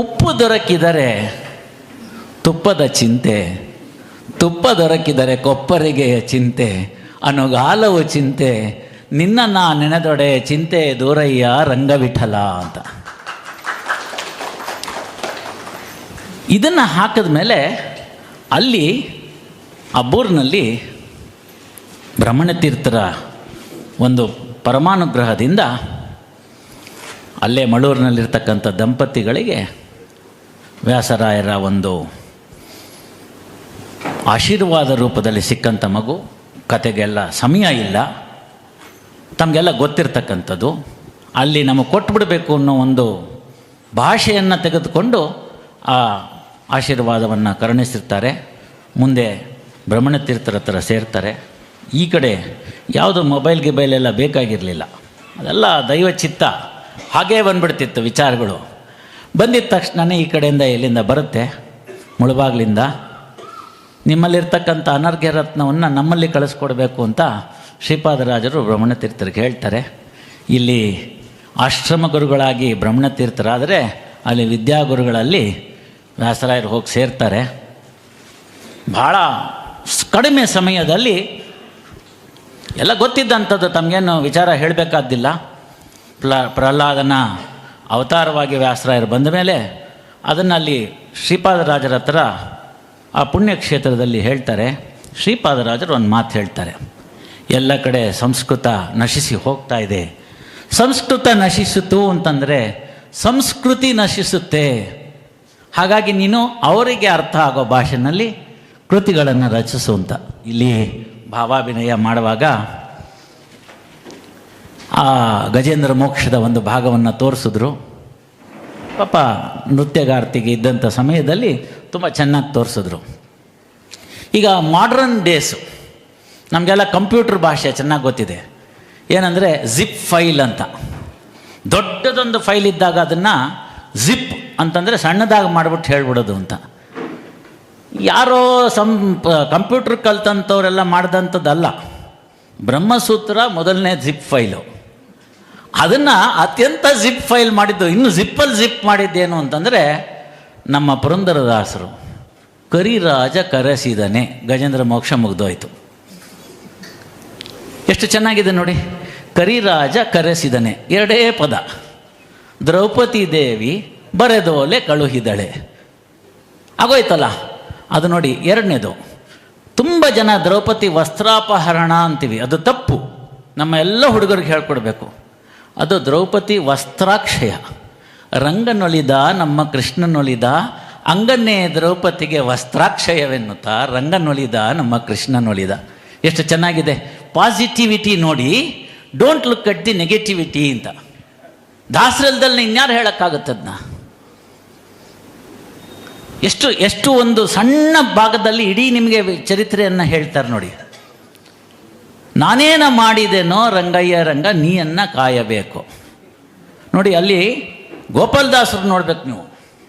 ಉಪ್ಪು ದೊರಕಿದರೆ ತುಪ್ಪದ ಚಿಂತೆ, ತುಪ್ಪ ದೊರಕಿದರೆ ಕೊಪ್ಪರಿಗೆಯ ಚಿಂತೆ ಅನುಗಾಲವು ಚಿಂತೆ, ನಿನ್ನ ನಾ ನೆನೆದೊಡೆ ಚಿಂತೆ ದೂರಯ್ಯ ರಂಗವಿಠಲ ಅಂತ. ಇದನ್ನು ಹಾಕಿದ ಮೇಲೆ ಅಲ್ಲಿ ಅಬ್ಬೂರಿನಲ್ಲಿ ಭ್ರಮಣತೀರ್ಥರ ಒಂದು ಪರಮಾನುಗ್ರಹದಿಂದ ಅಲ್ಲೇ ಮಳೂರಿನಲ್ಲಿರ್ತಕ್ಕಂಥ ದಂಪತಿಗಳಿಗೆ ವ್ಯಾಸರಾಯರ ಒಂದು ಆಶೀರ್ವಾದ ರೂಪದಲ್ಲಿ ಸಿಕ್ಕಂಥ ಮಗು. ಕತೆಗೆಲ್ಲ ಸಮಯ ಇಲ್ಲ. ತಮಗೆಲ್ಲ ಗೊತ್ತಿರ್ತಕ್ಕಂಥದ್ದು. ಅಲ್ಲಿ ನಮಗೆ ಕೊಟ್ಬಿಡಬೇಕು ಅನ್ನೋ ಒಂದು ಭಾಷೆಯನ್ನು ತೆಗೆದುಕೊಂಡು ಆ ಆಶೀರ್ವಾದವನ್ನು ಕರುಣಿಸಿರ್ತಾರೆ. ಮುಂದೆ ಭ್ರಮಣತೀರ್ಥರ ಹತ್ರ ಸೇರ್ತಾರೆ. ಈ ಕಡೆ ಯಾವುದು ಮೊಬೈಲ್ ಗಿಬೈಲೆಲ್ಲ ಬೇಕಾಗಿರಲಿಲ್ಲ. ಅದೆಲ್ಲ ದೈವ ಚಿತ್ತ ಹಾಗೇ ಬಂದ್ಬಿಡ್ತಿತ್ತು ವಿಚಾರಗಳು. ಬಂದಿದ್ದ ತಕ್ಷಣನೇ ಈ ಕಡೆಯಿಂದ ಎಲ್ಲಿಂದ ಬರುತ್ತೆ? ಮುಳುಬಾಗ್ಲಿಂದ? ನಿಮ್ಮಲ್ಲಿರ್ತಕ್ಕಂಥ ಅನರ್ಘ್ಯ ರತ್ನವನ್ನು ನಮ್ಮಲ್ಲಿ ಕಳಿಸ್ಕೊಡ್ಬೇಕು ಅಂತ ಶ್ರೀಪಾದರಾಜರು ಬ್ರಹ್ಮಣತೀರ್ಥರಿಗೆ ಹೇಳ್ತಾರೆ. ಇಲ್ಲಿ ಆಶ್ರಮ ಗುರುಗಳಾಗಿ ಬ್ರಹ್ಮಣತೀರ್ಥರಾದರೆ ಅಲ್ಲಿ ವಿದ್ಯಾಗುರುಗಳಲ್ಲಿ ವ್ಯಾಸರಾಯರು ಹೋಗಿ ಸೇರ್ತಾರೆ. ಭಾಳ ಕಡಿಮೆ ಸಮಯದಲ್ಲಿ ಎಲ್ಲ ಗೊತ್ತಿದ್ದಂಥದ್ದು ತಮಗೇನು ವಿಚಾರ ಹೇಳಬೇಕಾದ್ದಿಲ್ಲ. ಪ್ರಹ್ಲಾದನ ಅವತಾರವಾಗಿ ವ್ಯಾಸರಾಯರು ಬಂದ ಮೇಲೆ ಅದನ್ನು ಅಲ್ಲಿ ಶ್ರೀಪಾದರಾಜರ ಹತ್ರ ಆ ಪುಣ್ಯಕ್ಷೇತ್ರದಲ್ಲಿ ಹೇಳ್ತಾರೆ. ಶ್ರೀಪಾದರಾಜರು ಒಂದು ಮಾತು ಹೇಳ್ತಾರೆ. ಎಲ್ಲ ಕಡೆ ಸಂಸ್ಕೃತ ನಶಿಸಿ ಹೋಗ್ತಾ ಇದೆ. ಸಂಸ್ಕೃತ ನಶಿಸಿತು ಅಂತಂದರೆ ಸಂಸ್ಕೃತಿ ನಶಿಸುತ್ತೆ. ಹಾಗಾಗಿ ನೀನು ಅವರಿಗೆ ಅರ್ಥ ಆಗೋ ಭಾಷೆನಲ್ಲಿ ಕೃತಿಗಳನ್ನು ರಚಿಸು ಅಂತ. ಇಲ್ಲಿ ಭಾವಾಭಿನಯ ಮಾಡುವಾಗ ಆ ಗಜೇಂದ್ರ ಮೋಕ್ಷದ ಒಂದು ಭಾಗವನ್ನು ತೋರಿಸಿದ್ರು. ಪಾಪ ನೃತ್ಯಗಾರ್ತಿಗೆ ಇದ್ದಂಥ ಸಮಯದಲ್ಲಿ ತುಂಬ ಚೆನ್ನಾಗಿ ತೋರಿಸಿದ್ರು. ಈಗ ಮಾಡ್ರನ್ ಡೇಸು ನಮಗೆಲ್ಲ ಕಂಪ್ಯೂಟರ್ ಭಾಷೆ ಚೆನ್ನಾಗಿ ಗೊತ್ತಿದೆ. ಏನಂದರೆ ಝಿಪ್ ಫೈಲ್ ಅಂತ. ದೊಡ್ಡದೊಂದು ಫೈಲ್ ಇದ್ದಾಗ ಅದನ್ನು ಝಿಪ್ ಅಂತಂದರೆ ಸಣ್ಣದಾಗಿ ಮಾಡಿಬಿಟ್ಟು ಹೇಳ್ಬಿಡೋದು ಅಂತ. ಯಾರೋ ಸಂ ಕಂಪ್ಯೂಟರ್ ಕಲ್ತಂಥವರೆಲ್ಲ ಮಾಡಿದಂಥದ್ದಲ್ಲ ಬ್ರಹ್ಮಸೂತ್ರ ಮೊದಲನೇ ಝಿಪ್ ಫೈಲು ಅದನ್ನು ಅತ್ಯಂತ ಜಿಪ್ ಫೈಲ್ ಮಾಡಿದ್ದು, ಇನ್ನು ಜಿಪ್ಪಲ್ಲಿ ಜಿಪ್ ಮಾಡಿದ್ದೇನು ಅಂತಂದರೆ, ನಮ್ಮ ಪುರಂದರದಾಸರು, ಕರಿರಾಜ ಕರೆಸಿದನೆ, ಗಜೇಂದ್ರ ಮೋಕ್ಷ ಮುಗ್ದೋಯ್ತು. ಎಷ್ಟು ಚೆನ್ನಾಗಿದೆ ನೋಡಿ. ಕರಿರಾಜ ಕರೆಸಿದನೆ, ಎರಡೇ ಪದ. ದ್ರೌಪದಿ ದೇವಿ ಬರೆದೋಲೆ ಕಳುಹಿದಳೆ. ಆಗೋಯ್ತಲ್ಲ? ಅದು ನೋಡಿ, ಎರಡನೇದು. ತುಂಬ ಜನ ದ್ರೌಪದಿ ವಸ್ತ್ರಾಪಹರಣ ಅಂತೀವಿ. ಅದು ತಪ್ಪು. ನಮ್ಮ ಎಲ್ಲ ಹುಡುಗರಿಗೆ ಹೇಳ್ಕೊಡ್ಬೇಕು. ಅದು ದ್ರೌಪದಿ ವಸ್ತ್ರಾಕ್ಷಯ. ರಂಗನೊಳಿದ ನಮ್ಮ ಕೃಷ್ಣನೊಳಿದ ಅಂಗನ್ನೇ ದ್ರೌಪದಿಗೆ ವಸ್ತ್ರಾಕ್ಷಯವೆನ್ನುತ್ತಾ ರಂಗನೊಳಿದ ನಮ್ಮ ಕೃಷ್ಣನೊಳಿದ. ಎಷ್ಟು ಚೆನ್ನಾಗಿದೆ. ಪಾಸಿಟಿವಿಟಿ ನೋಡಿ don't look at the negativity ಅಂತ. ದಾಸರಲ್ದಲ್ಲಿ ಇನ್ಯಾರು ಹೇಳೋಕ್ಕಾಗುತ್ತದನ್ನ ಎಷ್ಟು ಎಷ್ಟು ಒಂದು ಸಣ್ಣ ಭಾಗದಲ್ಲಿ ಇಡೀ ನಿಮಗೆ ಚರಿತ್ರೆಯನ್ನು ಹೇಳ್ತಾರೆ ನೋಡಿ. ನಾನೇನ ಮಾಡಿದೆನೋ ರಂಗಯ್ಯ, ರಂಗ, ನೀಯನ್ನ ಕಾಯಬೇಕು. ನೋಡಿ, ಅಲ್ಲಿ ಗೋಪಾಲದಾಸರು ನೋಡ್ಬೇಕು ನೀವು.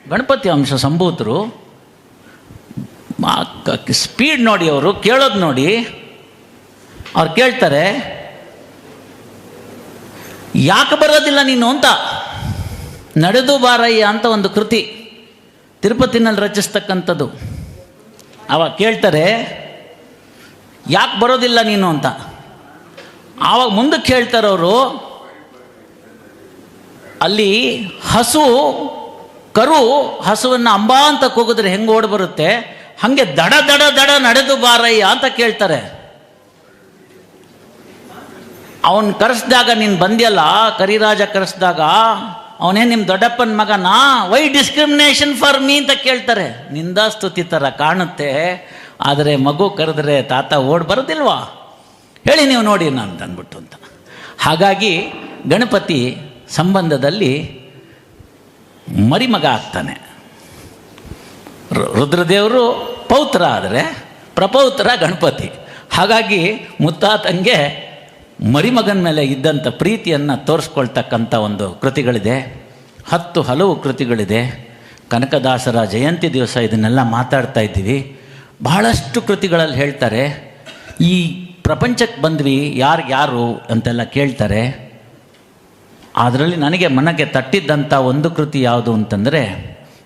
ಗಣಪತಿ ಅಂಶ ಸಂಭೂತರು. ಸ್ಪೀಡ್ ನೋಡಿ ಅವರು, ಕೇಳೋದು ನೋಡಿ. ಅವ್ರು ಕೇಳ್ತಾರೆ, ಯಾಕೆ ಬರೋದಿಲ್ಲ ನೀನು ಅಂತ? ನಡೆದು ಬಾರಯ್ಯ ಅಂತ ಒಂದು ಕೃತಿ. ತಿರುಪತಿನಲ್ಲಿ ರಚಿಸ್ತಕ್ಕಂಥದ್ದು. ಅವಾಗ ಕೇಳ್ತಾರೆ, ಯಾಕೆ ಬರೋದಿಲ್ಲ ನೀನು ಅಂತ? ಆವಾಗ ಮುಂದಕ್ಕೆ ಹೇಳ್ತಾರವರು ಅಲ್ಲಿ ಹಸು, ಕರು ಹಸುವನ್ನು ಅಂಬಾ ಅಂತ ಕೂಗಿದ್ರೆ ಹೆಂಗೆ ಓಡಿ ಬರುತ್ತೆ? ಹಾಗೆ ದಡ ದಡ ದಡ ನಡೆದು ಬಾರಯ್ಯ ಅಂತ ಕೇಳ್ತಾರೆ. ಅವನು ಕರೆಸ್ದಾಗ, ನೀನು ಬಂದ್ಯಲ್ಲ, ಕರಿರಾಜ ಕರೆಸ್ದಾಗ, ಅವನೇ ನಿಮ್ಮ ದೊಡ್ಡಪ್ಪನ ಮಗನಾ ವೈ ಡಿಸ್ಕ್ರಿಮಿನೇಷನ್ ಫಾರ್ ಮೀ ಅಂತ ಕೇಳ್ತಾರೆ. ನಿಂದಾಸ್ತುತಿ ಥರ ಕಾಣುತ್ತೆ, ಆದರೆ ಮಗು ಕರೆದ್ರೆ ತಾತ ಓಡ್ ಬರೋದಿಲ್ವಾ? ಹೇಳಿ ನೀವು ನೋಡಿ ನಾನು ಅಂದ್ಬಿಟ್ಟು ಅಂತ. ಹಾಗಾಗಿ ಗಣಪತಿ ಸಂಬಂಧದಲ್ಲಿ ಮರಿಮಗ ಆಗ್ತಾನೆ. ರುದ್ರದೇವರು ಪೌತ್ರ ಆದರೆ ಪ್ರಪೌತ್ರ ಗಣಪತಿ. ಹಾಗಾಗಿ ಮುತ್ತಾತಂಗೆ ಮರಿಮಗನ ಮೇಲೆ ಇದ್ದಂಥ ಪ್ರೀತಿಯನ್ನು ತೋರಿಸ್ಕೊಳ್ತಕ್ಕಂಥ ಒಂದು ಕೃತಿಗಳಿದೆ. ಹತ್ತು ಹಲವು ಕೃತಿಗಳಿದೆ. ಕನಕದಾಸರ ಜಯಂತಿ ದಿವಸ ಇದನ್ನೆಲ್ಲ ಮಾತಾಡ್ತಾ ಇದ್ದೀವಿ. ಬಹಳಷ್ಟು ಕೃತಿಗಳಲ್ಲಿ ಹೇಳ್ತಾರೆ, ಈ ಪ್ರಪಂಚಕ್ಕೆ ಬಂದ್ವಿ, ಯಾರು ಯಾರು ಅಂತೆಲ್ಲ ಕೇಳ್ತಾರೆ. ಅದರಲ್ಲಿ ನನಗೆ ಮನಗೆ ತಟ್ಟಿದ್ದಂಥ ಒಂದು ಕೃತಿ ಯಾವುದು ಅಂತಂದರೆ,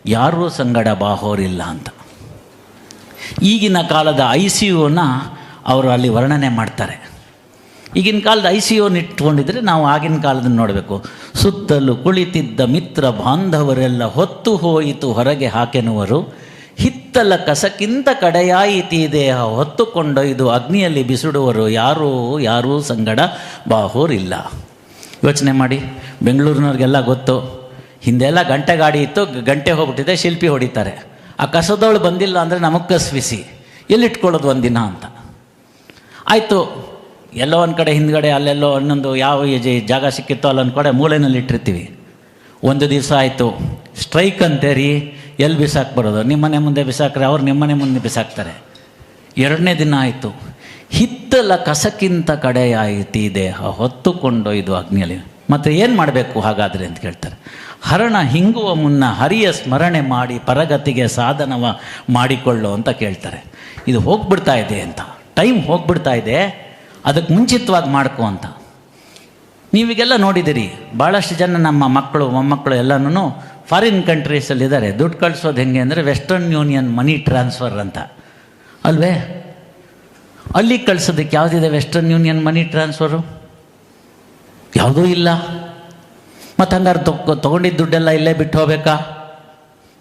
ಯಾರೂ ಸಂಗಡ ಬಾಹೋರಿಲ್ಲ ಅಂತ. ಈಗಿನ ಕಾಲದ ಐ ಸಿ ಯುನ ಅವರು ಅಲ್ಲಿ ವರ್ಣನೆ ಮಾಡ್ತಾರೆ. ಈಗಿನ ಕಾಲದ ಐ ಸಿ ಯುನ ಇಟ್ಕೊಂಡಿದ್ರೆ ನಾವು ಆಗಿನ ಕಾಲದನ್ನು ನೋಡಬೇಕು. ಸುತ್ತಲೂ ಕುಳಿತಿದ್ದ ಮಿತ್ರ ಬಾಂಧವರೆಲ್ಲ ಹೊತ್ತು ಹೋಯಿತು ಹೊರಗೆ ಹಾಕೆನುವರು ಹಿತ್ತಲ ಕಸಕ್ಕಿಂತ ಕಡೆಯಾಯಿತಿ ದೇಹ ಇದು ಅಗ್ನಿಯಲ್ಲಿ ಬಿಸಿಡುವರು. ಯಾರೂ ಯಾರೂ ಸಂಗಡ ಬಾಹೋರಿಲ್ಲ ಯೋಚನೆ ಮಾಡಿ. ಬೆಂಗಳೂರಿನವ್ರಿಗೆಲ್ಲ ಗೊತ್ತು. ಹಿಂದೆಲ್ಲ ಗಂಟೆ ಗಾಡಿ ಇತ್ತು ಗಂಟೆ ಹೋಗ್ಬಿಟ್ಟಿದೆ, ಶಿಲ್ಪಿ ಹೊಡಿತಾರೆ. ಆ ಕಸದವಳು ಬಂದಿಲ್ಲ ಅಂದರೆ ನಮಗೆ ಕಸ್ವಿಸಿ. ಎಲ್ಲಿಟ್ಕೊಳ್ಳೋದು ಒಂದಿನ ಅಂತ. ಆಯಿತು. ಎಲ್ಲೋ ಒಂದು ಕಡೆ ಹಿಂದ್ಗಡೆ, ಅಲ್ಲೆಲ್ಲೋ ಇನ್ನೊಂದು ಯಾವ ಜಾಗ ಸಿಕ್ಕಿತ್ತೋ ಅಲ್ಲೊಂದು ಕಡೆ ಮೂಲೆಯಲ್ಲಿ ಇಟ್ಟಿರ್ತೀವಿ ಒಂದು ದಿವಸ ಆಯಿತು. ಸ್ಟ್ರೈಕ್ ಅಂತೇರಿ. ಎಲ್ಲಿ ಬಿಸಾಕ್ ಬರೋದು ನಿಮ್ಮನೆ ಮುಂದೆ ಬಿಸಾಕ್ರೆ ಅವ್ರು ನಿಮ್ಮನೆ ಮುಂದೆ ಬಿಸಾಕ್ತಾರೆ. ಎರಡನೇ ದಿನ ಆಯಿತು. ಹಿತ್ತಲ ಕಸಕ್ಕಿಂತ ಕಡೆಯಾಯಿತಿ ದೇಹ ಹೊತ್ತುಕೊಂಡೊಯ್ದು ಅಗ್ನಿಯಲ್ಲಿ. ಮತ್ತು ಏನು ಮಾಡಬೇಕು ಹಾಗಾದರೆ ಅಂತ ಕೇಳ್ತಾರೆ. ಹರಣ ಹಿಂಗುವ ಮುನ್ನ ಹರಿಯ ಸ್ಮರಣೆ ಮಾಡಿ ಪರಗತಿಗೆ ಸಾಧನವ ಮಾಡಿಕೊಳ್ಳು ಅಂತ ಕೇಳ್ತಾರೆ. ಇದು ಹೋಗ್ಬಿಡ್ತಾ ಇದೆ ಅಂತ. ಟೈಮ್ ಹೋಗ್ಬಿಡ್ತಾ ಇದೆ. ಅದಕ್ಕೆ ಮುಂಚಿತವಾಗಿ ಮಾಡ್ಕೊ ಅಂತ. ನೀವೀಗೆಲ್ಲ ನೋಡಿದ್ದೀರಿ ಭಾಳಷ್ಟು ಜನ ನಮ್ಮ ಮಕ್ಕಳು, ಮೊಮ್ಮಕ್ಕಳು ಎಲ್ಲನೂ ಫಾರಿನ್ ಕಂಟ್ರೀಸಲ್ಲಿದ್ದಾರೆ ದುಡ್ಡು ಕಳಿಸೋದು ಹೆಂಗೆ ಅಂದರೆ ವೆಸ್ಟರ್ನ್ ಯೂನಿಯನ್ ಮನಿ ಟ್ರಾನ್ಸ್ಫರ್ ಅಂತ. ಅಲ್ವೇ? ಅಲ್ಲಿ ಕಳ್ಸೋದಕ್ಕೆ ಯಾವುದಿದೆ ವೆಸ್ಟರ್ನ್ ಯೂನಿಯನ್ ಮನಿ ಟ್ರಾನ್ಸ್ಫರು ಯಾವುದೂ ಇಲ್ಲ. ಮತ್ತು ಹಂಗಾರೆ ತಗೊ ತೊಗೊಂಡಿದ್ದ ದುಡ್ಡೆಲ್ಲ ಇಲ್ಲೇ ಬಿಟ್ಟು ಹೋಗ್ಬೇಕಾ?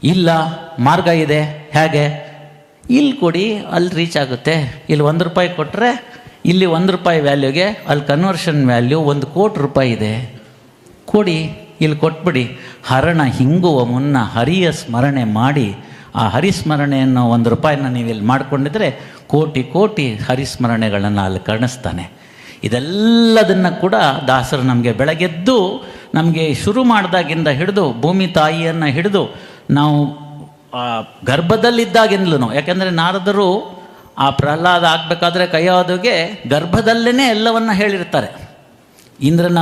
ಇಲ್ಲ. ಮಾರ್ಗ ಇದೆ. ಹೇಗೆ? ಇಲ್ಲಿ ಕೊಡಿ ಅಲ್ಲಿ ರೀಚ್ ಆಗುತ್ತೆ. ಇಲ್ಲಿ ಒಂದು ರೂಪಾಯಿ ಕೊಟ್ಟರೆ ಇಲ್ಲಿ ಒಂದು ರೂಪಾಯಿ ವ್ಯಾಲ್ಯೂಗೆ ಅಲ್ಲಿ ಕನ್ವರ್ಷನ್ ವ್ಯಾಲ್ಯೂ ಒಂದು ಕೋಟಿ ರೂಪಾಯಿ ಇದೆ. ಕೊಡಿ. ಇಲ್ಲಿ ಕೊಟ್ಬಿಡಿ, ಹರಣ ಹಿಂಗುವ ಮುನ್ನ ಹರಿಯ ಸ್ಮರಣೆ ಮಾಡಿ, ಆ ಹರಿಸ್ಮರಣೆಯನ್ನು ಒಂದು ರೂಪಾಯಿನ ನೀವು ಇಲ್ಲಿ ಮಾಡ್ಕೊಂಡಿದ್ರೆ ಕೋಟಿ ಕೋಟಿ ಹರಿಸ್ಮರಣೆಗಳನ್ನು ಅಲ್ಲಿ ಕಾಣಿಸ್ತಾನೆ. ಇದೆಲ್ಲದನ್ನು ಕೂಡ ದಾಸರು ನಮಗೆ ಬೆಳಗೆದ್ದು, ನಮಗೆ ಶುರು ಮಾಡಿದಾಗಿಂದ ಹಿಡಿದು, ಭೂಮಿ ತಾಯಿಯನ್ನು ಹಿಡಿದು, ನಾವು ಗರ್ಭದಲ್ಲಿದ್ದಾಗಿಂದಲೂ ಯಾಕೆಂದರೆ ನಾರದರು ಆ ಪ್ರಹ್ಲಾದ ಆಗಬೇಕಾದ್ರೆ ಕೈಯಾದಗೆ ಗರ್ಭದಲ್ಲೇ ಎಲ್ಲವನ್ನ ಹೇಳಿರ್ತಾರೆ. ಇಂದ್ರನ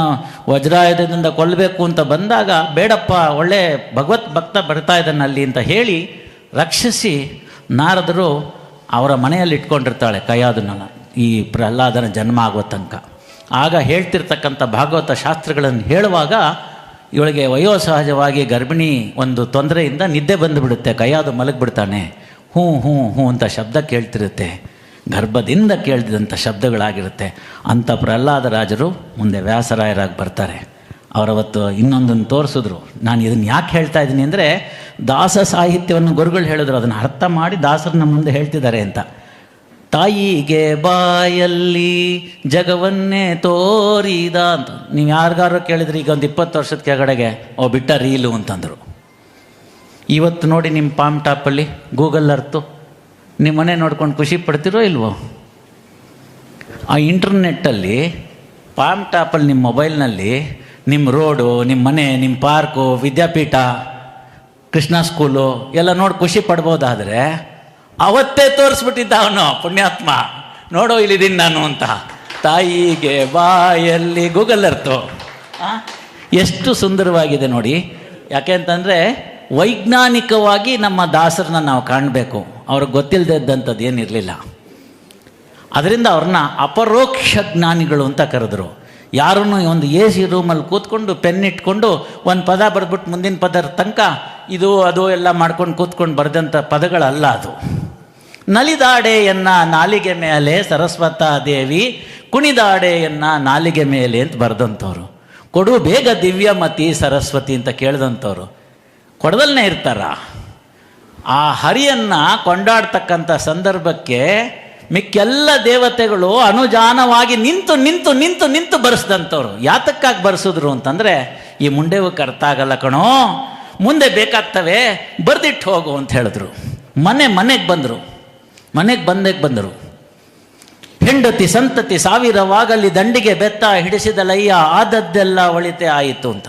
ವಜ್ರಾಯುಧದಿಂದ ಕೊಲ್ಲಬೇಕು ಅಂತ ಬಂದಾಗ, ಬೇಡಪ್ಪ, ಒಳ್ಳೆ ಭಗವತ್ ಭಕ್ತ ಬರ್ತಾ ಇದ್ದಾನೆ ಅಲ್ಲಿ ಅಂತ ಹೇಳಿ ರಕ್ಷಿಸಿ ನಾರದರು ಅವರ ಮನೆಯಲ್ಲಿ ಇಟ್ಕೊಂಡಿರ್ತಾಳೆ ಕೈಯಾದನನ್ನ ಈ ಪ್ರಹ್ಲಾದನ ಜನ್ಮ ಆಗೋ ತನಕ. ಆಗ ಹೇಳ್ತಿರ್ತಕ್ಕಂಥ ಭಾಗವತ ಶಾಸ್ತ್ರಗಳನ್ನು ಹೇಳುವಾಗ ಇವಳಿಗೆ ವಯೋಸಹಜವಾಗಿ ಗರ್ಭಿಣಿ ಒಂದು ತೊಂದರೆಯಿಂದ ನಿದ್ದೆ ಬಂದುಬಿಡುತ್ತೆ, ಕೈಯಾದು ಮಲಗಿಬಿಡ್ತಾನೆ. ಹ್ಞೂ ಹ್ಞೂ ಹ್ಞೂ ಅಂತ ಶಬ್ದ ಕೇಳ್ತಿರುತ್ತೆ. ಗರ್ಭದಿಂದ ಕೇಳ್ತಿದ್ದಂಥ ಶಬ್ದಗಳಾಗಿರುತ್ತೆ. ಅಂಥ ಪ್ರಹ್ಲಾದ ರಾಜರು ಮುಂದೆ ವ್ಯಾಸರಾಯರಾಗಿ ಬರ್ತಾರೆ. ಅವರವತ್ತು ಇನ್ನೊಂದನ್ನು ತೋರಿಸಿದ್ರು. ನಾನು ಇದನ್ನು ಯಾಕೆ ಹೇಳ್ತಾ ಇದ್ದೀನಿ ಅಂದರೆ, ದಾಸ ಸಾಹಿತ್ಯವನ್ನು ಗುರುಗಳು ಹೇಳಿದ್ರು. ಅದನ್ನು ಅರ್ಥ ಮಾಡಿ ದಾಸರು ನಮ್ಮ ಮುಂದೆ ಹೇಳ್ತಿದ್ದಾರೆ ಅಂತ. ತಾಯಿಗೆ ಬಾಯಲ್ಲಿ ಜಗವನ್ನೇ ತೋರಿದ ಅಂತ. ನೀವು ಯಾರಿಗಾರು ಕೇಳಿದ್ರಿ, ಈಗ ಒಂದು ಇಪ್ಪತ್ತು ವರ್ಷದ ಕೆಳಗಡೆಗೆ, ಓ, ಬಿಟ್ಟ ರೀಲು ಅಂತಂದರು. ಇವತ್ತು ನೋಡಿ ನಿಮ್ಮ ಪಾಮ್ ಟಾಪಲ್ಲಿ ಗೂಗಲ್ ಅರ್ತು. ನಿಮ್ಮ ಮನೆ ನೋಡ್ಕೊಂಡು ಖುಷಿ ಪಡ್ತಿರೋ ಇಲ್ವೋ? ಆ ಇಂಟರ್ನೆಟ್ಟಲ್ಲಿ, ಪಾಮ್ ಟಾಪಲ್ಲಿ ನಿಮ್ಮ ಮೊಬೈಲ್ನಲ್ಲಿ ನಿಮ್ಮ ರೋಡು ನಿಮ್ಮ ಮನೆ ನಿಮ್ಮ ಪಾರ್ಕು, ವಿದ್ಯಾಪೀಠ, ಕೃಷ್ಣ ಸ್ಕೂಲು, ಎಲ್ಲ ನೋಡಿ ಖುಷಿ ಪಡ್ಬೋದಾದರೆ ಅವತ್ತೇ ತೋರಿಸ್ಬಿಟ್ಟಿದ್ದ ಅವನು, ಪುಣ್ಯಾತ್ಮ. ನೋಡೋ, ಇಲ್ಲಿದ್ದೀನಿ ನಾನು ಅಂತ. ತಾಯಿಗೆ ಬಾಯಲ್ಲಿ ಗೂಗಲ್ ಅರ್ತು? ಎಷ್ಟು ಸುಂದರವಾಗಿದೆ ನೋಡಿ. ಯಾಕೆ ಅಂತಂದರೆ ವೈಜ್ಞಾನಿಕವಾಗಿ ನಮ್ಮ ದಾಸರನ್ನ ನಾವು ಕಾಣಬೇಕು. ಅವ್ರಿಗೆ ಗೊತ್ತಿಲ್ಲದೆ ಇದ್ದಂಥದ್ದು ಏನಿರಲಿಲ್ಲ. ಅದರಿಂದ ಅವ್ರನ್ನ ಅಪರೋಕ್ಷ ಜ್ಞಾನಿಗಳು ಅಂತ ಕರೆದ್ರು. ಯಾರೂ ಒಂದು ಎ ಸಿ ರೂಮಲ್ಲಿ ಕೂತ್ಕೊಂಡು ಪೆನ್ ಇಟ್ಕೊಂಡು ಒಂದು ಪದ ಬರೆದ್ಬಿಟ್ಟು ಮುಂದಿನ ಪದರ ತನಕ ಇದು, ಅದು ಎಲ್ಲ ಮಾಡ್ಕೊಂಡು ಕೂತ್ಕೊಂಡು ಬರೆದಂಥ ಪದಗಳಲ್ಲ ಅದು. ನಲಿದಾಡೆಯನ್ನ ನಾಲಿಗೆ ಮೇಲೆ ಸರಸ್ವತ ದೇವಿ ಕುಣಿದಾಡೆಯನ್ನ ನಾಲಿಗೆ ಮೇಲೆ ಅಂತ ಬರೆದಂಥವ್ರು. ಕೊಡು ಬೇಗ ದಿವ್ಯಮತಿ ಸರಸ್ವತಿ ಅಂತ ಕೇಳಿದಂಥವ್ರು. ಕೊಡದಲ್ಲೇ ಇರ್ತಾರ? ಆ ಹರಿಯನ್ನು ಕೊಂಡಾಡ್ತಕ್ಕಂಥ ಸಂದರ್ಭಕ್ಕೆ ಮಿಕ್ಕೆಲ್ಲ ದೇವತೆಗಳು ಅನುಜಾನವಾಗಿ ನಿಂತು ನಿಂತು ನಿಂತು ನಿಂತು ಬರೆಸ್ದಂಥವ್ರು. ಯಾತಕ್ಕಾಗಿ ಬರೆಸಿದ್ರು ಅಂತಂದರೆ, ಈ ಮುಂಡೆವಕ್ಕೆ ಅರ್ಥ ಆಗಲ್ಲ ಕಣೋ, ಮುಂದೆ ಬೇಕಾಗ್ತವೆ, ಬರ್ದಿಟ್ಟು ಹೋಗು ಅಂತ ಹೇಳಿದ್ರು. ಮನೆ ಮನೆಗೆ ಬಂದರು. ಮನೆಗೆ ಬಂದಕ್ಕೆ ಬಂದರು. ಹೆಂಡತಿ ಸಂತತಿ ಸಾವಿರವಾಗಲಿ ದಂಡಿಗೆ ಬೆತ್ತ ಹಿಡಿಸಿದಲಯ್ಯ ಆದದ್ದೆಲ್ಲ ಒಳಿತೆ ಆಯಿತು ಅಂತ.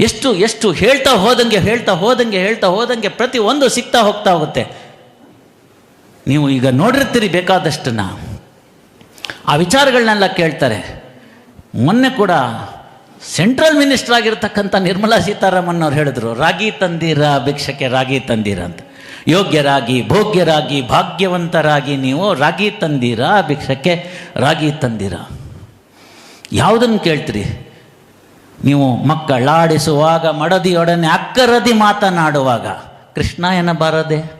ಎಷ್ಟು ಎಷ್ಟು ಹೇಳ್ತಾ ಹೋದಂಗೆ ಹೇಳ್ತಾ ಹೋದಂಗೆ ಹೇಳ್ತಾ ಹೋದಂಗೆ ಪ್ರತಿ ಒಂದು ಸಿಗ್ತಾ ಹೋಗ್ತಾ ಹೋಗುತ್ತೆ. ನೀವು ಈಗ ನೋಡಿರ್ತೀರಿ ಬೇಕಾದಷ್ಟನ್ನ. ಆ ವಿಚಾರಗಳನ್ನೆಲ್ಲ ಕೇಳ್ತಾರೆ. ಮೊನ್ನೆ ಕೂಡ ಸೆಂಟ್ರಲ್ ಮಿನಿಸ್ಟರ್ ಆಗಿರ್ತಕ್ಕಂಥ ನಿರ್ಮಲಾ ಸೀತಾರಾಮನ್ ಅವ್ರು ಹೇಳಿದ್ರು, ರಾಗಿ ತಂದೀರ ಭಿಕ್ಷಕ್ಕೆ ರಾಗಿ ತಂದೀರ ಅಂತ. ಯೋಗ್ಯರಾಗಿ, ಭೋಗ್ಯರಾಗಿ, ಭಾಗ್ಯವಂತರಾಗಿ ನೀವು ರಾಗಿ ತಂದೀರ, ಭಿಕ್ಷಕ್ಕೆ ರಾಗಿ ತಂದೀರ. ಯಾವುದನ್ನು ಕೇಳ್ತೀರಿ? ನೀವು ಮಕ್ಕಳಾಡಿಸುವಾಗ ಮಡದಿಯೊಡನೆ ಅಕ್ಕರದಿ ಮಾತನಾಡುವಾಗ ಕೃಷ್ಣ ಎನ್ನಬಾರದೆ.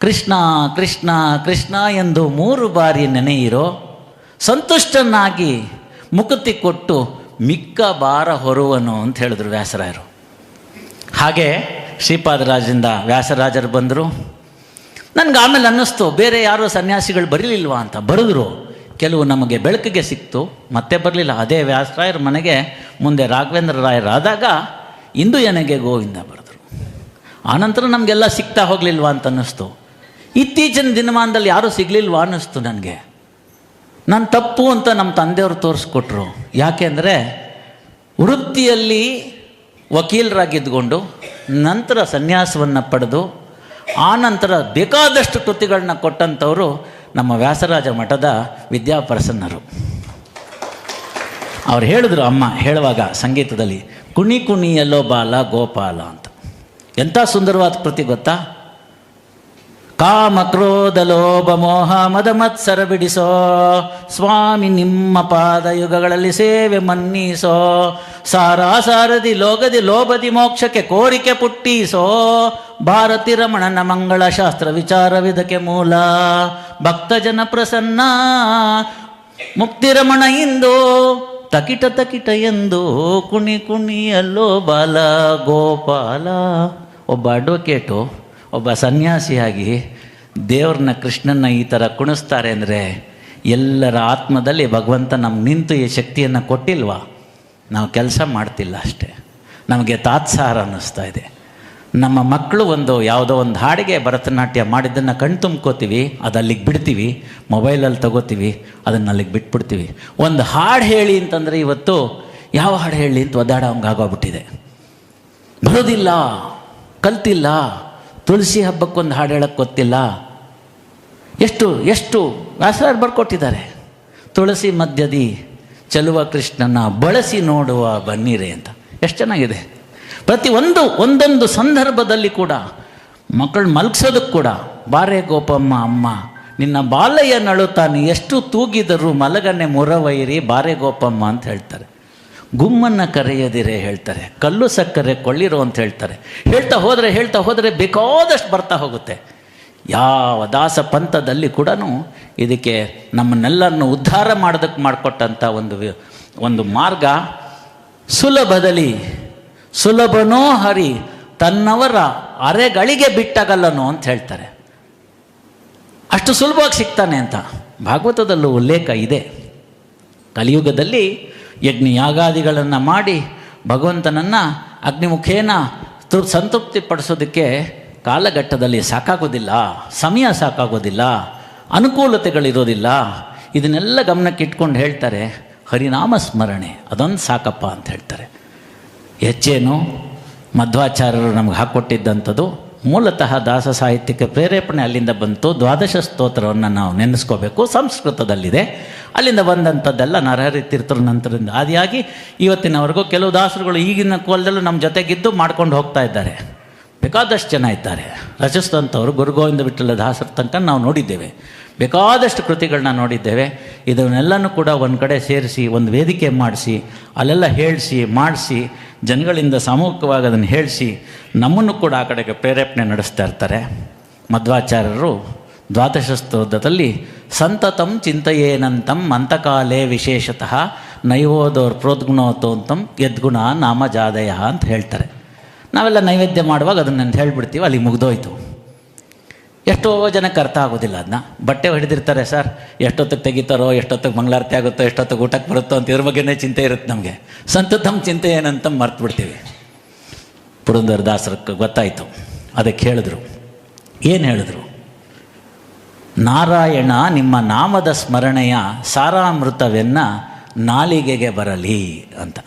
ಕೃಷ್ಣ ಕೃಷ್ಣ ಕೃಷ್ಣ ಎಂದು ಮೂರು ಬಾರಿ ನೆನೆಯಿರೋ ಸಂತುಷ್ಟನಾಗಿ ಮುಕುತಿ ಕೊಟ್ಟು ಮಿಕ್ಕ ಭಾರ ಹೊರುವನು ಅಂತ ಹೇಳಿದ್ರು ವ್ಯಾಸರಾಯರು. ಹಾಗೆ ಶ್ರೀಪಾದರಾಜಿಂದ ವ್ಯಾಸರಾಜರು ಬಂದರು. ನನಗೆ ಆಮೇಲೆ ಅನ್ನಿಸ್ತು, ಬೇರೆ ಯಾರೋ ಸನ್ಯಾಸಿಗಳು ಬರಲಿಲ್ವಾ ಅಂತ. ಬರೆದ್ರು. ಕೆಲವು ನಮಗೆ ಬೆಳಕಿಗೆ ಸಿಕ್ತು, ಮತ್ತೆ ಬರಲಿಲ್ಲ. ಅದೇ ವ್ಯಾಸರಾಯರ ಮನೆಗೆ ಮುಂದೆ ರಾಘವೇಂದ್ರ ರಾಯರಾದಾಗ ಇಂದು ಎನಗೆ ಗೋವಿಂದ ಬರೆದರು. ಆನಂತರ ನಮಗೆಲ್ಲ ಸಿಗ್ತಾ ಹೋಗಲಿಲ್ವಾ ಅಂತ ಅನ್ನಿಸ್ತು. ಇತ್ತೀಚಿನ ದಿನಮಾನದಲ್ಲಿ ಯಾರೂ ಸಿಗಲಿಲ್ವಾ ಅನ್ನಿಸ್ತು ನನಗೆ. ನಾನು ತಪ್ಪು ಅಂತ ನಮ್ಮ ತಂದೆಯವರು ತೋರಿಸ್ಕೊಟ್ರು. ಯಾಕೆಂದರೆ ವೃತ್ತಿಯಲ್ಲಿ ವಕೀಲರಾಗಿದ್ದುಕೊಂಡು ನಂತರ ಸನ್ಯಾಸವನ್ನು ಪಡೆದು ಆ ನಂತರ ಬೇಕಾದಷ್ಟು ಕೃತಿಗಳನ್ನ ಕೊಟ್ಟಂಥವರು ನಮ್ಮ ವ್ಯಾಸರಾಜ ಮಠದ ವಿದ್ಯಾಪ್ರಸನ್ನರು. ಅವ್ರು ಹೇಳಿದ್ರು, ಅಮ್ಮ, ಹೇಳುವಾಗ ಸಂಗೀತದಲ್ಲಿ, ಕುಣಿ ಕುಣಿಯಲ್ಲೋ ಬಾಲ, ಗೋಪಾಲ ಅಂತ. ಎಂಥ ಸುಂದರವಾದ ಕೃತಿ ಗೊತ್ತಾ? ಕಾಮ ಕ್ರೋಧ ಲೋಭ ಮೋಹ ಮದ ಮತ್ಸರ ಬಿಡಿಸೋ, ಸ್ವಾಮಿ ನಿಮ್ಮ ಪಾದ ಯುಗಗಳಲ್ಲಿ ಸೇವೆ ಮನ್ನಿಸೋ, ಸಾರಾಸಾರದಿ ಲೋಗದಿ ಲೋಭದಿ ಮೋಕ್ಷಕ್ಕೆ ಕೋರಿಕೆ ಪುಟ್ಟಿಸೋ, ಭಾರತಿ ರಮಣನ ಮಂಗಳ ಶಾಸ್ತ್ರ ವಿಚಾರವಿದಕ್ಕೆ ಮೂಲ, ಭಕ್ತ ಜನ ಪ್ರಸನ್ನ ಮುಕ್ತಿರಮಣ ಇಂದು ತಕಿಟ ತಕಿಟ ಎಂದು ಕುಣಿ ಕುಣಿಯಲ್ಲೋ ಬಾಲ, ಗೋಪಾಲ. ಒಬ್ಬ ಅಡ್ವೊಕೇಟು ಒಬ್ಬ ಸನ್ಯಾಸಿಯಾಗಿ ದೇವ್ರನ್ನ ಕೃಷ್ಣನ್ನ ಈ ಥರ ಕುಣಿಸ್ತಾರೆ ಅಂದರೆ ಎಲ್ಲರ ಆತ್ಮದಲ್ಲಿ ಭಗವಂತ ನಮ್ಗೆ ನಿಂತು ಈ ಶಕ್ತಿಯನ್ನು ಕೊಟ್ಟಿಲ್ವಾ? ನಾವು ಕೆಲಸ ಮಾಡ್ತಿಲ್ಲ ಅಷ್ಟೇ. ನಮಗೆ ತಾತ್ಸಾರ ಅನ್ನಿಸ್ತಾ ಇದೆ. ನಮ್ಮ ಮಕ್ಕಳು ಒಂದು ಯಾವುದೋ ಒಂದು ಹಾಡಿಗೆ ಭರತನಾಟ್ಯ ಮಾಡಿದ್ದನ್ನು ಕಣ್ಣು ತುಂಬ್ಕೋತೀವಿ ಅದು ಅಲ್ಲಿಗೆ ಬಿಡ್ತೀವಿ, ಮೊಬೈಲಲ್ಲಿ ತಗೋತೀವಿ ಅದನ್ನು ಅಲ್ಲಿಗೆ ಬಿಟ್ಬಿಡ್ತೀವಿ. ಒಂದು ಹಾಡು ಹೇಳಿ ಅಂತಂದರೆ ಇವತ್ತು ಯಾವ ಹಾಡು ಹೇಳಿ ಅಂತ ಒದ್ದಾಡ ಆಗೋಗ್ಬಿಟ್ಟಿದೆ ಬರೋದಿಲ್ಲ, ಕಲ್ತಿಲ್ಲ, ತುಳಸಿ ಹಬ್ಬಕ್ಕೊಂದು ಹಾಡು ಹೇಳಕ್ಕೆ ಗೊತ್ತಿಲ್ಲ. ಎಷ್ಟು ಎಷ್ಟು ವ್ಯಾಸರ ಬರ್ಕೊಟ್ಟಿದ್ದಾರೆ ತುಳಸಿ ಮಧ್ಯದಿ, ಚೆಲುವ ಕೃಷ್ಣನ ಬಳಸಿ ನೋಡುವ ಬನ್ನಿರೆ ಅಂತ. ಎಷ್ಟು ಚೆನ್ನಾಗಿದೆ. ಪ್ರತಿ ಒಂದು, ಒಂದೊಂದು ಸಂದರ್ಭದಲ್ಲಿ ಕೂಡ ಮಕ್ಕಳು ಮಲಗಿಸೋದಕ್ಕೆ ಕೂಡ, ಬಾರೆ ಗೋಪಮ್ಮ ಅಮ್ಮ, ನಿನ್ನ ಬಾಲಯ್ಯ ನಳುತ್ತಾನೆ, ಎಷ್ಟು ತೂಗಿದರೂ ಮಲಗನೆ ಮೊರವೈರಿ, ಬಾರೆ ಗೋಪಮ್ಮ ಅಂತ ಹೇಳ್ತಾರೆ. ಗುಮ್ಮನ್ನು ಕರೆಯದಿರೆ ಹೇಳ್ತಾರೆ, ಕಲ್ಲು ಸಕ್ಕರೆ ಕೊಳ್ಳಿರು ಅಂತ ಹೇಳ್ತಾರೆ. ಹೇಳ್ತಾ ಹೋದರೆ ಹೇಳ್ತಾ ಹೋದರೆ ಬೇಕಾದಷ್ಟು ಬರ್ತಾ ಹೋಗುತ್ತೆ. ಯಾವ ದಾಸ ಪಂಥದಲ್ಲಿ ಕೂಡ ಇದಕ್ಕೆ ನಮ್ಮನ್ನೆಲ್ಲರನ್ನು ಉದ್ಧಾರ ಮಾಡೋದಕ್ಕೆ ಮಾಡಿಕೊಟ್ಟಂಥ ಒಂದು ಒಂದು ಮಾರ್ಗ ಸುಲಭದಲ್ಲಿ ಸುಲಭನೋ ಹರಿ, ತನ್ನವರ ಅರೆಗಳಿಗೆ ಬಿಟ್ಟಗಲ್ಲನು ಅಂತ ಹೇಳ್ತಾರೆ. ಅಷ್ಟು ಸುಲಭವಾಗಿ ಸಿಗ್ತಾನೆ ಅಂತ. ಭಾಗವತದಲ್ಲೂ ಉಲ್ಲೇಖ ಇದೆ. ಕಲಿಯುಗದಲ್ಲಿ ಯಜ್ಞ ಯಾಗಾದಿಗಳನ್ನು ಮಾಡಿ ಭಗವಂತನನ್ನು ಅಗ್ನಿಮುಖೇನ ತು ಸಂತೃಪ್ತಿ ಪಡಿಸೋದಕ್ಕೆ ಕಾಲಘಟ್ಟದಲ್ಲಿ ಸಾಕಾಗೋದಿಲ್ಲ, ಸಮಯ ಸಾಕಾಗೋದಿಲ್ಲ, ಅನುಕೂಲತೆಗಳಿರೋದಿಲ್ಲ. ಇದನ್ನೆಲ್ಲ ಗಮನಕ್ಕೆ ಇಟ್ಕೊಂಡು ಹೇಳ್ತಾರೆ ಹರಿನಾಮ ಸ್ಮರಣೆ, ಅದೊಂದು ಸಾಕಪ್ಪ ಅಂತ ಹೇಳ್ತಾರೆ. ಹೆಚ್ಚೇನು ಮಧ್ವಾಚಾರ್ಯರು ನಮ್ಗೆ ಹಾಕ್ಕೊಟ್ಟಿದ್ದಂಥದ್ದು ಮೂಲತಃ ದಾಸ ಸಾಹಿತ್ಯಕ್ಕೆ ಪ್ರೇರೇಪಣೆ ಅಲ್ಲಿಂದ ಬಂತು. ದ್ವಾದಶ ಸ್ತೋತ್ರವನ್ನು ನಾವು ನೆನೆಸ್ಕೋಬೇಕು. ಸಂಸ್ಕೃತದಲ್ಲಿದೆ. ಅಲ್ಲಿಂದ ಬಂದಂಥದ್ದೆಲ್ಲ ನರಹರಿ ತೀರ್ಥರ ನಂತರದಿಂದ ಆದಿಯಾಗಿ ಇವತ್ತಿನವರೆಗೂ ಕೆಲವು ದಾಸರುಗಳು ಈಗಿನ ಕಾಲದಲ್ಲೂ ನಮ್ಮ ಜೊತೆಗಿದ್ದು ಮಾಡ್ಕೊಂಡು ಹೋಗ್ತಾ ಇದ್ದಾರೆ. ಬೇಕಾದಷ್ಟು ಜನ ಇದ್ದಾರೆ. ರಚಿಸಿದಂಥವ್ರು ಗುರುಗೋವಿಂದ ವಿಠಲ ದಾಸರ ತನಕ ನಾವು ನೋಡಿದ್ದೇವೆ. ಬೇಕಾದಷ್ಟು ಕೃತಿಗಳನ್ನ ನೋಡಿದ್ದೇವೆ. ಇದನ್ನೆಲ್ಲನೂ ಕೂಡ ಒಂದು ಕಡೆ ಸೇರಿಸಿ, ಒಂದು ವೇದಿಕೆ ಮಾಡಿಸಿ, ಅಲ್ಲೆಲ್ಲ ಹೇಳಿಸಿ, ಮಾಡಿಸಿ, ಜನಗಳಿಂದ ಸಾಮೂಹಿಕವಾಗಿ ಅದನ್ನು ಹೇಳಿಸಿ, ನಮ್ಮನ್ನು ಕೂಡ ಆ ಕಡೆಗೆ ಪ್ರೇರೇಪಣೆ ನಡೆಸ್ತಾ ಇರ್ತಾರೆ. ಮಧ್ವಾಚಾರ್ಯರು ದ್ವಾದಶ ಸ್ತೋತ್ರದಲ್ಲಿ ಸಂತತಂ ಚಿಂತೆಯೇನಂತಂ ಅಂತಕಾಲೇ ವಿಶೇಷತಃ ನೈವೋದೋರ್ ಪ್ರೋದ್ಗುಣೋತೋಂತಂ ಯದ್ಗುಣ ನಾಮ ಜಾದಯ ಅಂತ ಹೇಳ್ತಾರೆ. ನಾವೆಲ್ಲ ನೈವೇದ್ಯ ಮಾಡುವಾಗ ಅದನ್ನು ಹೇಳ್ಬಿಡ್ತೀವಿ, ಅಲ್ಲಿ ಮುಗ್ದೋಯ್ತು. ಎಷ್ಟೋ ಜನಕ್ಕೆ ಅರ್ಥ ಆಗೋದಿಲ್ಲ ಅದನ್ನ ಬಟ್ಟೆ ಹೊಡೆದಿರ್ತಾರೆ ಸರ್. ಎಷ್ಟೊತ್ತಿಗೆ ತೆಗಿತಾರೋ, ಎಷ್ಟೊತ್ತಿಗೆ ಮಂಗಳಾರತಿ ಆಗುತ್ತೋ, ಎಷ್ಟೊತ್ತಿಗೆ ಊಟಕ್ಕೆ ಬರುತ್ತೋ ಅಂತ ಇದ್ರ ಬಗ್ಗೆನೇ ಚಿಂತೆ ಇರುತ್ತೆ ನಮಗೆ. ಸಂತತಮ್ ಚಿಂತೆ ಏನಂತ ಮರ್ತು ಬಿಡ್ತೀವಿ. ಪುರಂದರ ದಾಸರಕ್ಕೆ ಗೊತ್ತಾಯಿತು. ಅದಕ್ಕೆ ಹೇಳಿದ್ರು. ಏನು ಹೇಳಿದ್ರು? ನಾರಾಯಣ ನಿಮ್ಮ ನಾಮದ ಸ್ಮರಣೆಯ ಸಾರಾಮೃತವೆನ್ನ ನಾಲಿಗೆಗೆ ಬರಲಿ ಅಂತ.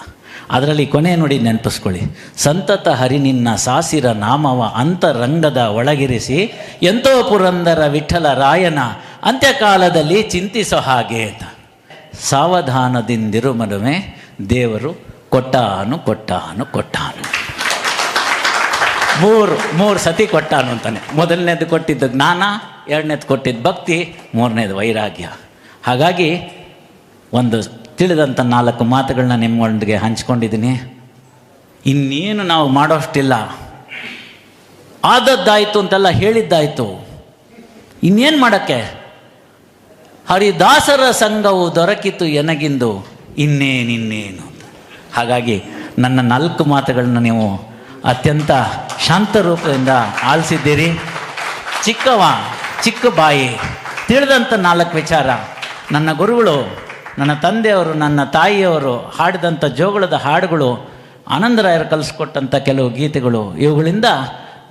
ಅದರಲ್ಲಿ ಕೊನೆ ನೋಡಿ ನೆನಪಿಸ್ಕೊಳ್ಳಿ. ಸಂತತ ಹರಿ ನಿನ್ನ ಸಾಸಿರ ನಾಮವ ಅಂತರಂಗದ ಒಳಗಿರಿಸಿ, ಎಂತೋ ಪುರಂದರ ವಿಠಲ ರಾಯನ, ಅಂತ್ಯಕಾಲದಲ್ಲಿ ಚಿಂತಿಸೋ ಹಾಗೆ ಅಂತ. ಸಾವಧಾನದಿಂದಿರು ಮದುವೆ, ದೇವರು ಕೊಟ್ಟಾನು ಕೊಟ್ಟಾನು ಕೊಟ್ಟಾನು. ಮೂರು ಮೂರು ಸತಿ ಕೊಟ್ಟಾನು ಅಂತಾನೆ. ಮೊದಲನೇದು ಕೊಟ್ಟಿದ್ದು ಜ್ಞಾನ, ಎರಡನೇದು ಕೊಟ್ಟಿದ್ದು ಭಕ್ತಿ, ಮೂರನೇದು ವೈರಾಗ್ಯ. ಹಾಗಾಗಿ ಒಂದು ತಿಳಿದಂಥ ನಾಲ್ಕು ಮಾತುಗಳನ್ನ ನಿಮ್ಮೊಂದಿಗೆ ಹಂಚ್ಕೊಂಡಿದ್ದೀನಿ. ಇನ್ನೇನು ನಾವು ಮಾಡೋಷ್ಟಿಲ್ಲ. ಆದದ್ದಾಯಿತು ಅಂತೆಲ್ಲ ಹೇಳಿದ್ದಾಯಿತು. ಇನ್ನೇನು ಮಾಡೋಕ್ಕೆ? ಹರಿದಾಸರ ಸಂಘವು ದೊರಕಿತು ಎನಗಿಂದು. ಇನ್ನೇನಿನ್ನೇನು ಹಾಗಾಗಿ ನನ್ನ ನಾಲ್ಕು ಮಾತುಗಳನ್ನ ನೀವು ಅತ್ಯಂತ ಶಾಂತ ರೂಪದಿಂದ ಆಲಿಸಿದ್ದೀರಿ. ಚಿಕ್ಕವ, ಚಿಕ್ಕ ಬಾಯಿ ತಿಳಿದಂಥ ನಾಲ್ಕು ವಿಚಾರ. ನನ್ನ ಗುರುಗಳು ನನ್ನ ತಂದೆಯವರು, ನನ್ನ ತಾಯಿಯವರು ಹಾಡಿದಂಥ ಜೋಗಳದ ಹಾಡುಗಳು ಆನಂದರಾಯರು ಕಲಿಸ್ಕೊಟ್ಟಂಥ ಕೆಲವು ಗೀತೆಗಳು. ಇವುಗಳಿಂದ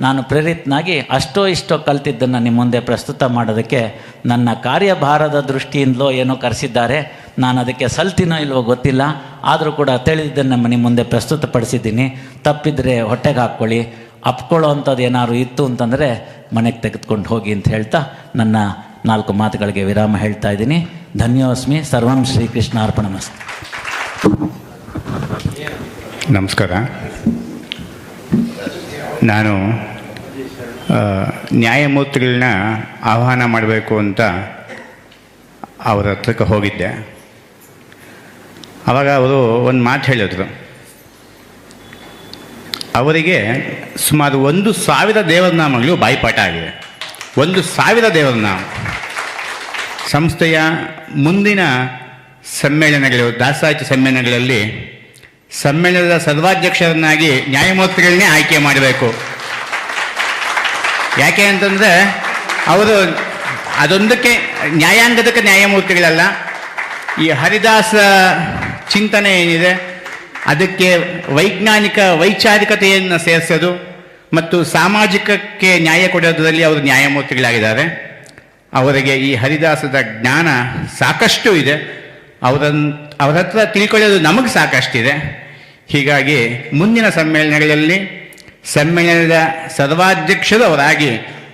ನಾನು ಪ್ರೇರಿತನಾಗಿ ಅಷ್ಟೋ ಇಷ್ಟೋ ಕಲ್ತಿದ್ದನ್ನು ನಿಮ್ಮ ಮುಂದೆ ಪ್ರಸ್ತುತ ಮಾಡೋದಕ್ಕೆ ನನ್ನ ಕಾರ್ಯಭಾರದ ದೃಷ್ಟಿಯಿಂದಲೋ ಏನೋ ಕರೆಸಿದ್ದಾರೆ. ನಾನು ಅದಕ್ಕೆ ಸಲ್ತಿನೋ ಇಲ್ವೋ ಗೊತ್ತಿಲ್ಲ. ಆದರೂ ಕೂಡ ತಿಳಿದಿದ್ದನ್ನು ನಿಮ್ಮ ಮುಂದೆ ಪ್ರಸ್ತುತಪಡಿಸಿದ್ದೀನಿ. ತಪ್ಪಿದರೆ ಹೊಟ್ಟೆಗೆ ಹಾಕ್ಕೊಳ್ಳಿ. ಅಪ್ಕೊಳ್ಳೋ ಅಂಥದ್ದು ಏನಾದ್ರು ಇತ್ತು ಅಂತಂದರೆ ಮನೆಗೆ ತೆಗೆದುಕೊಂಡು ಹೋಗಿ ಅಂತ ಹೇಳ್ತಾ ನನ್ನ ನಾಲ್ಕು ಮಾತುಗಳಿಗೆ ವಿರಾಮ ಹೇಳ್ತಾ ಇದ್ದೀನಿ. ಧನ್ಯೋಸ್ಮಿ. ಸರ್ವಂ ಶ್ರೀಕೃಷ್ಣ ಅರ್ಪಣಮಸ್ತು ನಮಸ್ಕಾರ. ನಾನು ನ್ಯಾಯಮೂರ್ತಿಗಳನ್ನ ಆಹ್ವಾನ ಮಾಡಬೇಕು ಅಂತ ಅವರ ಹತ್ರಕ್ಕೆ ಹೋಗಿದ್ದೆ. ಆವಾಗ ಅವರು ಒಂದು ಮಾತು ಹೇಳಿದರು. ಅವರಿಗೆ ಸುಮಾರು ಒಂದು ಸಾವಿರ ದೇವರನಾಮಗಳು ಬಾಯಿಪಾಠ ಆಗಿದೆ. ಒಂದು ಸಾವಿರ ದೇವರನಾಮ. ಸಂಸ್ಥೆಯ ಮುಂದಿನ ಸಮ್ಮೇಳನಗಳು, ದಾಸಾಚಿ ಸಮ್ಮೇಳನಗಳಲ್ಲಿ ಸಮ್ಮೇಳನದ ಸರ್ವಾಧ್ಯಕ್ಷರನ್ನಾಗಿ ನ್ಯಾಯಮೂರ್ತಿಗಳನ್ನೇ ಆಯ್ಕೆ ಮಾಡಬೇಕು. ಯಾಕೆ ಅಂತಂದರೆ ಅವರು ಅದೊಂದಕ್ಕೆ ನ್ಯಾಯಾಂಗದಕ್ಕೆ ನ್ಯಾಯಮೂರ್ತಿಗಳಲ್ಲ. ಈ ಹರಿದಾಸ ಚಿಂತನೆ ಏನಿದೆ, ಅದಕ್ಕೆ ವೈಜ್ಞಾನಿಕ ವೈಚಾರಿಕತೆಯನ್ನು ಸೇರಿಸೋದು ಮತ್ತು ಸಾಮಾಜಿಕಕ್ಕೆ ನ್ಯಾಯ ಕೊಡೋದರಲ್ಲಿ ಅವರು ನ್ಯಾಯಮೂರ್ತಿಗಳಾಗಿದ್ದಾರೆ. ಅವರಿಗೆ ಈ ಹರಿದಾಸದ ಜ್ಞಾನ ಸಾಕಷ್ಟು ಇದೆ. ಅವರನ್ ಅವರ ಹತ್ರ ತಿಳ್ಕೊಳ್ಳೋದು ನಮಗೆ ಸಾಕಷ್ಟಿದೆ. ಹೀಗಾಗಿ ಮುಂದಿನ ಸಮ್ಮೇಳನಗಳಲ್ಲಿ, ಸಮ್ಮೇಳನದ ಸರ್ವಾಧ್ಯಕ್ಷರು ಅವರಾಗಿ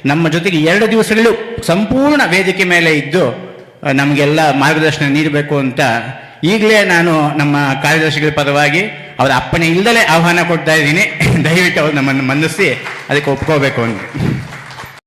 ನಮ್ಮ ಜೊತೆಗೆ ಎರಡು ದಿವಸಗಳು ಸಂಪೂರ್ಣ ವೇದಿಕೆ ಮೇಲೆ ಇದ್ದು ನಮಗೆಲ್ಲ ಮಾರ್ಗದರ್ಶನ ನೀಡಬೇಕು ಅಂತ ಈಗಲೇ ನಾನು ನಮ್ಮ ಕಾರ್ಯದರ್ಶಿಗಳ ಪರವಾಗಿ ಅವರ ಅಪ್ಪಣೆ ಇಲ್ಲದಲೇ ಆಹ್ವಾನ ಕೊಡ್ತಾ ಇದ್ದೀನಿ. ದಯವಿಟ್ಟು ಅವರು ನಮ್ಮನ್ನು ಮನ್ನಿಸಿ, ಅದಕ್ಕೆ ಒಪ್ಕೋಬೇಕು ಅಂತ.